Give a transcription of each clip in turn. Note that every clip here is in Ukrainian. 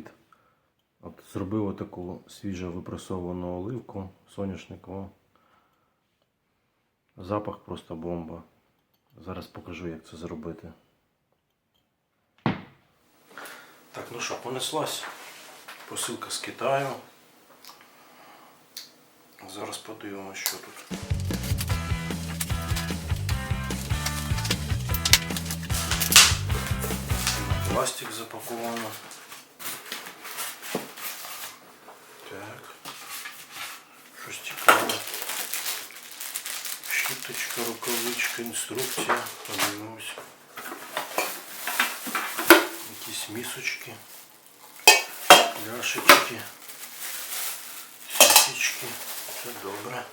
привіт! От зробив таку свіжо випресовану оливку соняшникову. Запах просто бомба. Зараз покажу, як це зробити. Так, ну що, понеслась. Посилка з Китаю. Зараз подивимося, що тут. Пластик запаковано. інструкція. Подивимось. Якісь місочки, пляшечки, сіточки. Все добре.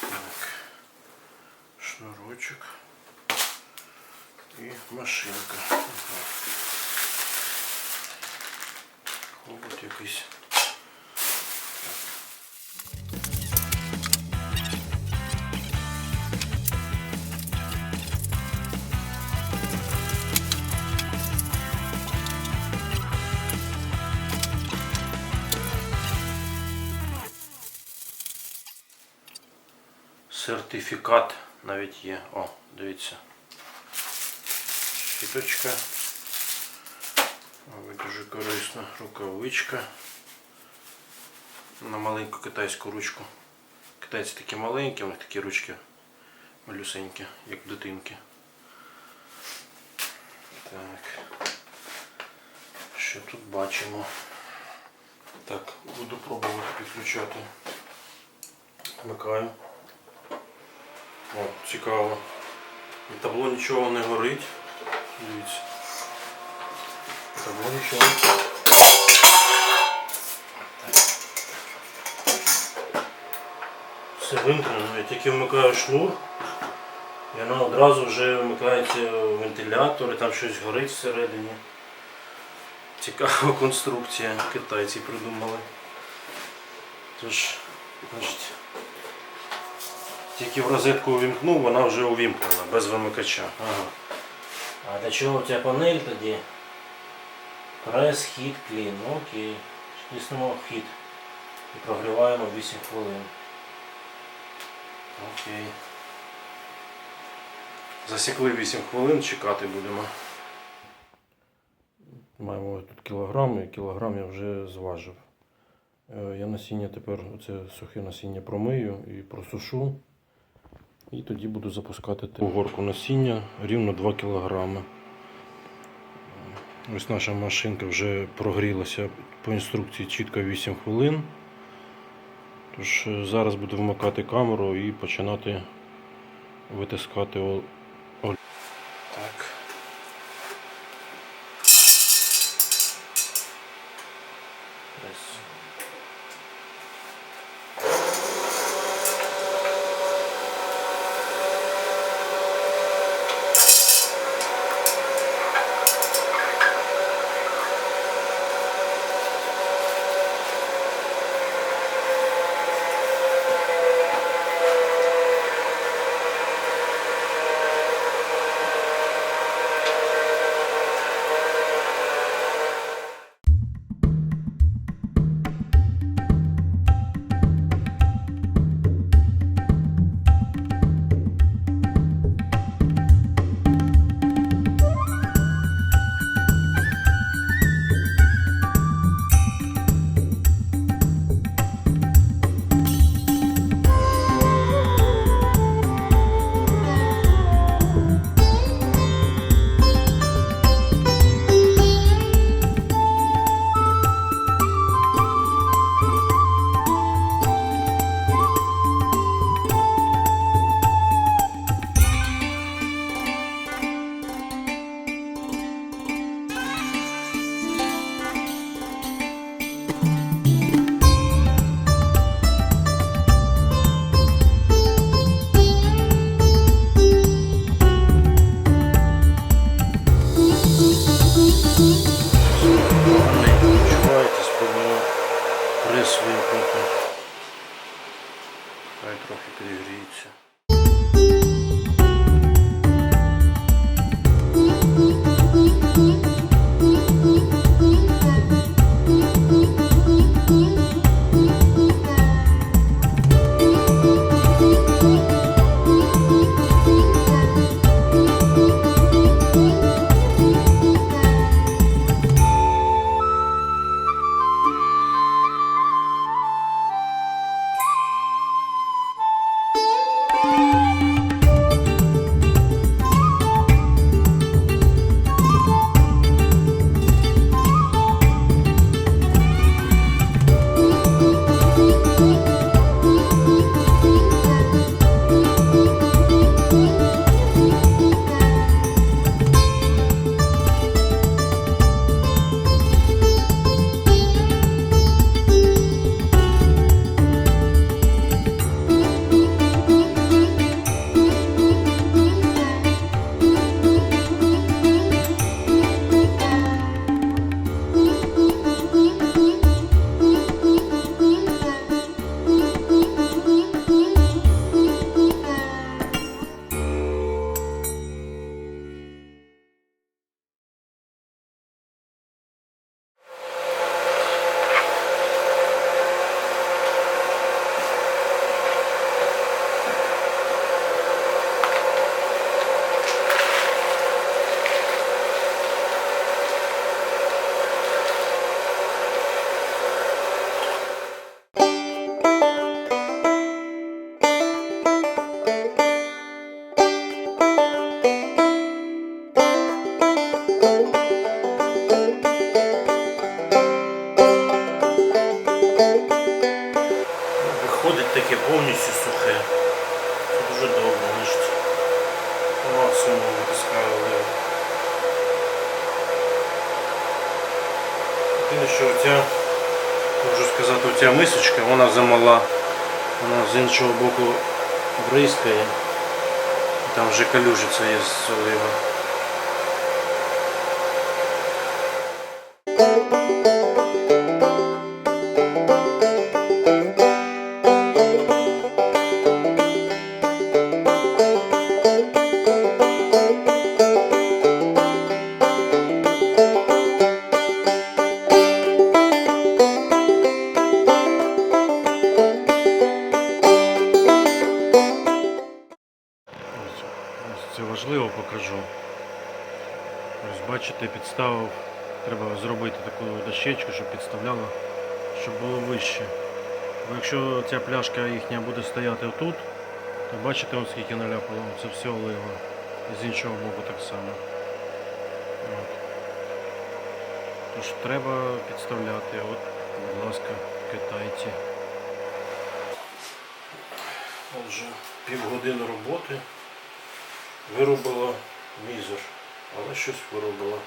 Так. Шнурочок. І машинка. Ага. Хобот якийсь. Сертифікат навіть є. О, дивіться. Щіточка. Ой, Дуже корисна рукавичка. На маленьку китайську ручку. Китайці такі маленькі, у них такі ручки малюсенькі, як дитинки. Так. Що тут бачимо? Так, буду пробувати підключати. Вмикаю. О, цікаво. І табло нічого не горить. Дивіться. Табло нічого. Все вимкнено. Я тільки вмикаю шнур. І воно одразу вже вмикається вентилятор і там щось горить всередині. Цікава конструкція. Китайці придумали. Тож, значить, тільки в розетку увімкнув, вона вже увімкнена, без вимикача. Ага. А для чого у тебе панель тоді? Прес, хід, клін. Ну, Окей. Тиснемо хід. І прогріваємо 8 хвилин. Окей. Засікли 8 хвилин, чекати будемо. Маємо тут кілограм, і кілограм я вже зважив. Е, Я насіння тепер оце сухе насіння промию і просушу. І тоді буду запускати горку насіння рівно 2 кг. Ось наша машинка вже прогрілася по інструкції чітко 8 хвилин. Тож е, зараз буду вмикати камеру і починати витискати ол- олію. Так. Вона замала. Вона з іншого боку бризкає. Там вже калюжиця є з підставив. Треба зробити таку дощечку, щоб підставляла, щоб було вище. Бо якщо ця пляшка їхня буде стояти отут, то бачите, ось скільки наляпало, це все олива. З іншого боку так само. От. Тож треба підставляти. От, будь ласка, китайці. Отже, півгодини роботи виробила мізер, але щось виробила.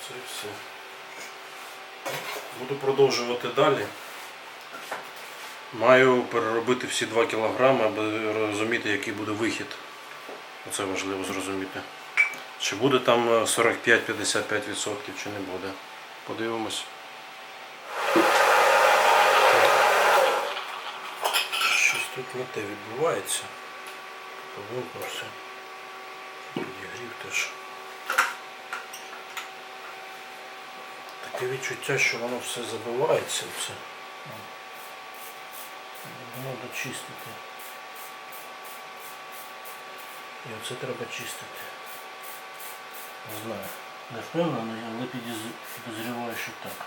Оце все. Буду продовжувати далі. Маю переробити всі 2 кг, аби розуміти, який буде вихід. Це важливо зрозуміти. Чи буде там е, 45-55% чи не буде. Подивимось. Щось тут не те відбувається. Повимкнувся. Підігрів теж. Таке відчуття, що воно все забивається. Все. Воно дочистити. І оце треба чистити. Не знаю. Не впевнений, але підозрюваю, що так.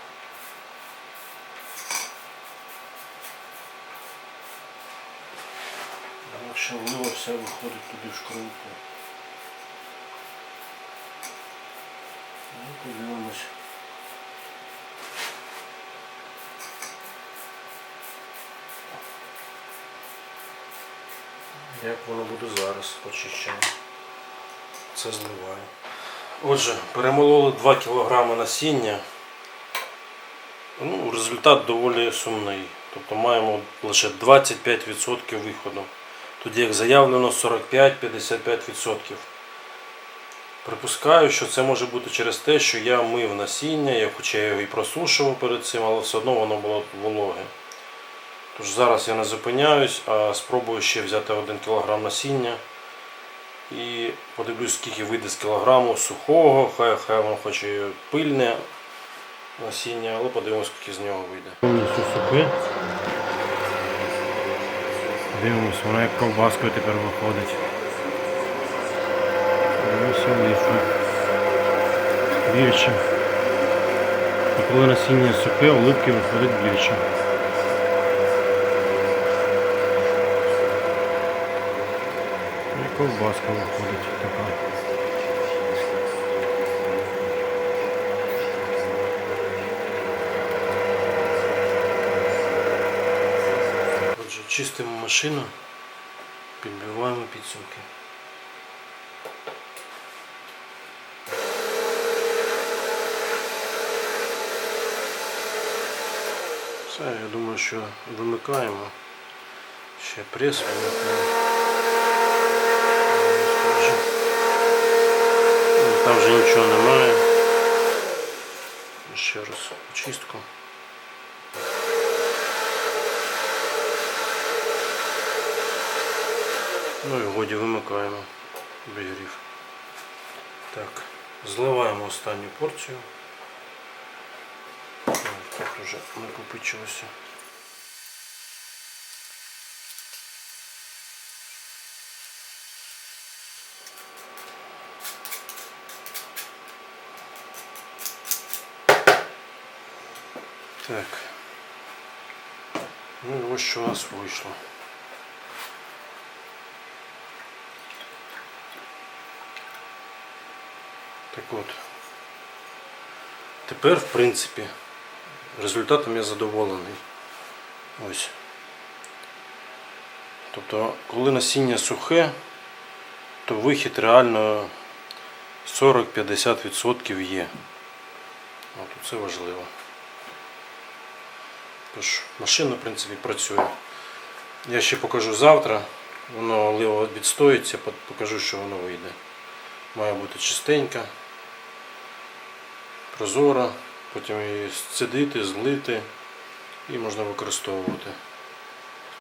Інакше влива все виходить туди в шкринку. Ну, подивимось. Як воно буде зараз почищено. Це зливаю. Отже, перемололи 2 кг насіння. Ну, результат доволі сумний. Тобто маємо лише 25% виходу. Тоді як заявлено 45-55%. Припускаю, що це може бути через те, що я мив насіння, я, хоча я його і просушував перед цим, але все одно воно було вологе. Тож зараз я не зупиняюсь, а спробую ще взяти 1 кг насіння. І подивлюсь, скільки вийде з кілограму сухого, хай хай воно хоч і пильне насіння, але подивимось, скільки з нього вийде. Дивимось, воно як ковбаскою тепер виходить. Ось оливка. Більше. А коли насіння сухе, оливки виходить більше. І ковбаска виходить така. Отже, чистимо машину, підбиваємо підсумки. Все, я думаю, що вимикаємо. Ще прес вимикаємо. Там вже нічого немає. Ще раз очистку. Ну і годі вимикаємо обігрів. Так, зливаємо останню порцію. Тут вже накопичилося. Так. Ну і ось що у нас вийшло. Так от. Тепер, в принципі, результатом я задоволений. Ось. Тобто, коли насіння сухе, то вихід реально 40-50% є. От це важливо. Тож, машина, в принципі, працює. Я ще покажу завтра. Воно ливо відстоїться, покажу, що воно вийде. Має бути чистенька, прозора, потім її сцедити, злити і можна використовувати.